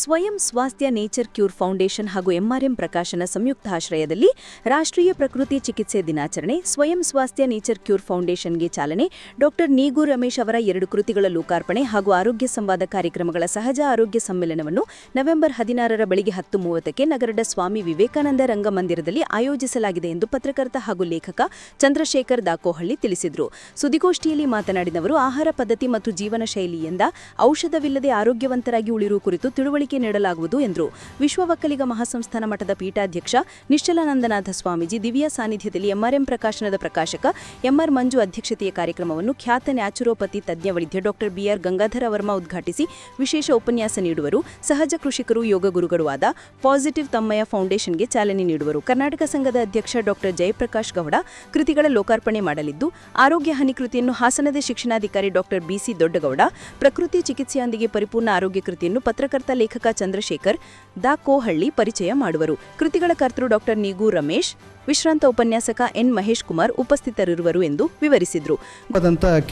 ಸ್ವಯಂ ಸ್ವಾಸ್ಥ್ಯ nature cure foundation ಹಾಗೂ ಎಂಆರ್ಎಂ ಪ್ರಕಾಶನ ಸಂಯುಕ್ತ ಆಶ್ರಯದಲ್ಲಿ ರಾಷ್ಟ್ರೀಯ ಪ್ರಕೃತಿ ಚಿಕಿತ್ಸೆ ದಿನಾಚರಣೆ, ಸ್ವಯಂ ಸ್ವಾಸ್ಥ್ಯ ನೇಚರ್ ಕ್ಯೂರ್ ಫೌಂಡೇಶನ್ಗೆ ಚಾಲನೆ, ಡಾಕ್ಟರ್ ನೀಗು ರಮೇಶ್ ಅವರ ಎರಡು ಕೃತಿಗಳ ಲೋಕಾರ್ಪಣೆ ಹಾಗೂ ಆರೋಗ್ಯ ಸಂವಾದ ಕಾರ್ಯಕ್ರಮಗಳ ಸಹಜ ಆರೋಗ್ಯ ಸಮ್ಮೇಳನವನ್ನು ನವೆಂಬರ್ ಹದಿನಾರರ ಬೆಳಿಗ್ಗೆ ಹತ್ತು ಮೂವತ್ತಕ್ಕೆ ನಗರದ ಸ್ವಾಮಿ ವಿವೇಕಾನಂದ ರಂಗಮಂದಿರದಲ್ಲಿ ಆಯೋಜಿಸಲಾಗಿದೆ ಎಂದು ಪತ್ರಕರ್ತ ಹಾಗೂ ಲೇಖಕ ಚಂದ್ರಶೇಖರ್ ದಾಕೋಹಳ್ಳಿ ತಿಳಿಸಿದರು. ಸುದ್ದಿಗೋಷ್ಠಿಯಲ್ಲಿ ಮಾತನಾಡಿದವರು ಆಹಾರ ಪದ್ಧತಿ ಮತ್ತು ಜೀವನ ಶೈಲಿಯಿಂದ ಔಷಧವಿಲ್ಲದೆ ಆರೋಗ್ಯವಂತರಾಗಿ ಉಳಿರುವ ಕುರಿತು ತಿಳುವಳಿಕೆ ನೀಡಲಾಗುವುದು ಎಂದರು ವಿಶ್ವ ಒಕ್ಕಲಿಗ ಮಹಾಸಂಸ್ಥಾನ ಮಠದ ಪೀಠಾಧ್ಯಕ್ಷ ನಿಶ್ಚಲಾನಂದನಾಥ ಸ್ವಾಮೀಜಿ ದಿವ್ಯ ಸಾನ್ನಿಧ್ಯದಲ್ಲಿ ಎಂಆರ್ಎಂ ಪ್ರಕಾಶನದ ಪ್ರಕಾಶಕ, ಎಂಆರ್ ಮಂಜು ಅಧ್ಯಕ್ಷತೆಯ ಕಾರ್ಯಕ್ರಮವನ್ನು ಖ್ಯಾತ ನ್ಯಾಚುರೋಪತಿ ತಜ್ಞ ವೈದ್ಯ ಡಾಕ್ಟರ್ ಬಿಆರ್ ಗಂಗಾಧರ ವರ್ಮ ಉದ್ಘಾಟಿಸಿ ವಿಶೇಷ ಉಪನ್ಯಾಸ ನೀಡುವರು. ಸಹಜ ಕೃಷಿಕರು, ಯೋಗ ಗುರುಗಳು ಆದ ಪಾಸಿಟಿವ್ ತಮ್ಮಯ್ಯ ಫೌಂಡೇಶನ್ಗೆ ಚಾಲನೆ ನೀಡುವರು. ಕರ್ನಾಟಕ ಸಂಘದ ಅಧ್ಯಕ್ಷ ಡಾಕ್ಟರ್ ಜಯಪ್ರಕಾಶ್ ಗೌಡ ಕೃತಿಗಳ ಲೋಕಾರ್ಪಣೆ ಮಾಡಲಿದ್ದು, ಆರೋಗ್ಯ ಹನಿ ಕೃತಿಯನ್ನು ಹಾಸನದ ಶಿಕ್ಷಣಾಧಿಕಾರಿ ಡಾಕ್ಟರ್ ಬಿಸಿ ದೊಡ್ಡಗೌಡ, ಪ್ರಕೃತಿ ಚಿಕಿತ್ಸೆಯೊಂದಿಗೆ ಪರಿಪೂರ್ಣ ಆರೋಗ್ಯ ಕೃತಿಯನ್ನು ಪತ್ರಕರ್ತ ಲೇಖಕ ಚಂದ್ರಶೇಖರ್ ದಾ ಕೋಹಳ್ಳಿ ಪರಿಚಯ ಮಾಡುವರು. ಕೃತಿಗಳ ಕರ್ತೃ ಡಾಕ್ಟರ್ ನೀಗು ರಮೇಶ್, ವಿಶ್ರಾಂತ ಉಪನ್ಯಾಸಕ ಎನ್ ಮಹೇಶ್ ಕುಮಾರ್ ಉಪಸ್ಥಿತರಿರುವರು ಎಂದು ವಿವರಿಸಿದರು.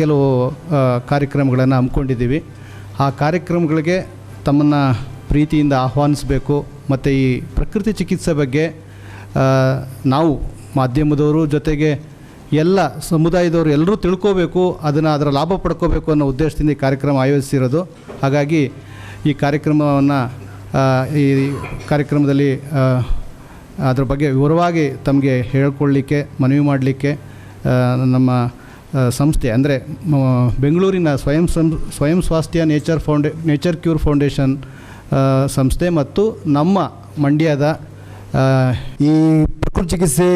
ಕೆಲವು ಕಾರ್ಯಕ್ರಮಗಳನ್ನು ಹಮ್ಮಿಕೊಂಡಿದ್ದೀವಿ. ಆ ಕಾರ್ಯಕ್ರಮಗಳಿಗೆ ತಮ್ಮನ್ನು ಪ್ರೀತಿಯಿಂದ ಆಹ್ವಾನಿಸಬೇಕು, ಮತ್ತು ಈ ಪ್ರಕೃತಿ ಚಿಕಿತ್ಸೆ ಬಗ್ಗೆ ನಾವು ಮಾಧ್ಯಮದವರು ಜೊತೆಗೆ ಎಲ್ಲ ಸಮುದಾಯದವರು ಎಲ್ಲರೂ ತಿಳ್ಕೋಬೇಕು, ಅದನ್ನು ಅದರ ಲಾಭ ಪಡ್ಕೋಬೇಕು ಅನ್ನೋ ಉದ್ದೇಶದಿಂದ ಈ ಕಾರ್ಯಕ್ರಮ ಆಯೋಜಿಸಿರೋದು. ಹಾಗಾಗಿ ಈ ಕಾರ್ಯಕ್ರಮವನ್ನು ಈ ಕಾರ್ಯಕ್ರಮದಲ್ಲಿ ಅದರ ಬಗ್ಗೆ ವಿವರವಾಗಿ ತಮಗೆ ಹೇಳ್ಕೊಳ್ಳಿಕ್ಕೆ, ಮನವಿ ಮಾಡಲಿಕ್ಕೆ ನಮ್ಮ ಸಂಸ್ಥೆ, ಅಂದರೆ ಬೆಂಗಳೂರಿನ ಸ್ವಯಂ ಸಂ, ಸ್ವಯಂ ಸ್ವಾಸ್ಥ್ಯ ನೇಚರ್ ಫೌಂಡೇ, ನೇಚರ್ ಕ್ಯೂರ್ ಫೌಂಡೇಶನ್ ಸಂಸ್ಥೆ ಮತ್ತು ನಮ್ಮ ಮಂಡ್ಯದ ಈ ಪ್ರಕೃತಿ ಚಿಕಿತ್ಸೆ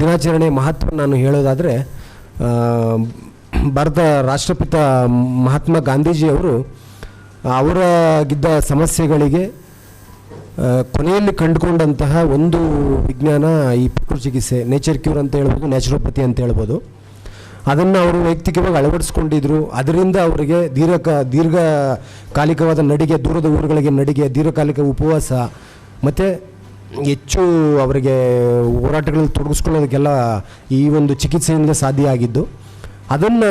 ದಿನಾಚರಣೆ ಮಹತ್ವ ನಾನು ಹೇಳೋದಾದರೆ ಭಾರತ ರಾಷ್ಟ್ರಪಿತ ಮಹಾತ್ಮ ಗಾಂಧೀಜಿಯವರು ಅವರಾಗಿದ್ದ ಸಮಸ್ಯೆಗಳಿಗೆ ಕೊನೆಯಲ್ಲಿ ಕಂಡುಕೊಂಡಂತಹ ಒಂದು ವಿಜ್ಞಾನ ಈ ಪ್ರಕೃತಿ ಚಿಕಿತ್ಸೆ ನೇಚರ್ ಕ್ಯೂರ್ ಅಂತ ಹೇಳ್ಬೋದು ನ್ಯಾಚುರೋಪತಿ ಅಂತ ಹೇಳ್ಬೋದು. ಅದನ್ನು ಅವರು ವೈಯಕ್ತಿಕವಾಗಿ ಅಳವಡಿಸ್ಕೊಂಡಿದ್ರು. ಅದರಿಂದ ಅವರಿಗೆ ದೀರ್ಘ ದೀರ್ಘಕಾಲಿಕವಾದ ನಡಿಗೆ, ದೂರದ ಊರುಗಳಿಗೆ ನಡಿಗೆ, ದೀರ್ಘಕಾಲಿಕ ಉಪವಾಸ, ಮತ್ತು ಹೆಚ್ಚು ಅವರಿಗೆ ಹೋರಾಟಗಳಲ್ಲಿ ತೊಡಗಿಸ್ಕೊಳ್ಳೋದಕ್ಕೆಲ್ಲ ಈ ಒಂದು ಚಿಕಿತ್ಸೆಯಿಂದ ಸಾಧ್ಯ ಆಗಿದ್ದು. ಅದನ್ನು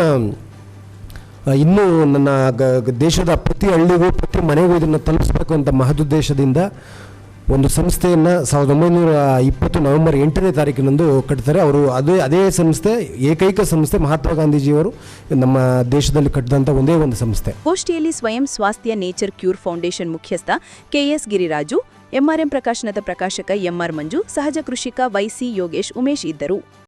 ಇನ್ನೂ ನನ್ನ ಗ- ದೇಶದ ಪ್ರತಿ ಹಳ್ಳಿಗೂ, ಪ್ರತಿ ಮನೆಗೂ ಇದನ್ನು ತಲುಪಿಸಬೇಕು ಅಂತ ಮಹದುದ್ದೇಶದಿಂದ ಒಂದು ಸಂಸ್ಥೆಯನ್ನು ಸಾವಿರದ ಒಂಬೈನೂರ ಇಪ್ಪತ್ತು ನವೆಂಬರ್ ಎಂಟನೇ ತಾರೀಕಿನಂದು ಕಟ್ತಾರೆ. ಅವರು ಅದೇ ಅದೇ ಸಂಸ್ಥೆ, ಏಕೈಕ ಸಂಸ್ಥೆ ಮಹಾತ್ಮ ಗಾಂಧೀಜಿಯವರು ನಮ್ಮ ದೇಶದಲ್ಲಿ ಕಟ್ಟಿದಂಥ ಒಂದೇ ಒಂದು ಸಂಸ್ಥೆ. ಗೋಷ್ಠಿಯಲ್ಲಿ ಸ್ವಯಂ ಸ್ವಾಸ್ಥ್ಯ ನೇಚರ್ ಕ್ಯೂರ್ ಫೌಂಡೇಶನ್ ಮುಖ್ಯಸ್ಥ ಕೆಎಸ್ ಗಿರಿರಾಜು, ಎಂಆರ್ಎಂ ಪ್ರಕಾಶನದ ಪ್ರಕಾಶಕ ಎಂಆರ್ ಮಂಜು, ಸಹಜ ಕೃಷಿಕ ವೈಸಿ ಯೋಗೇಶ್ ಉಮೇಶ್ ಇದ್ದರು.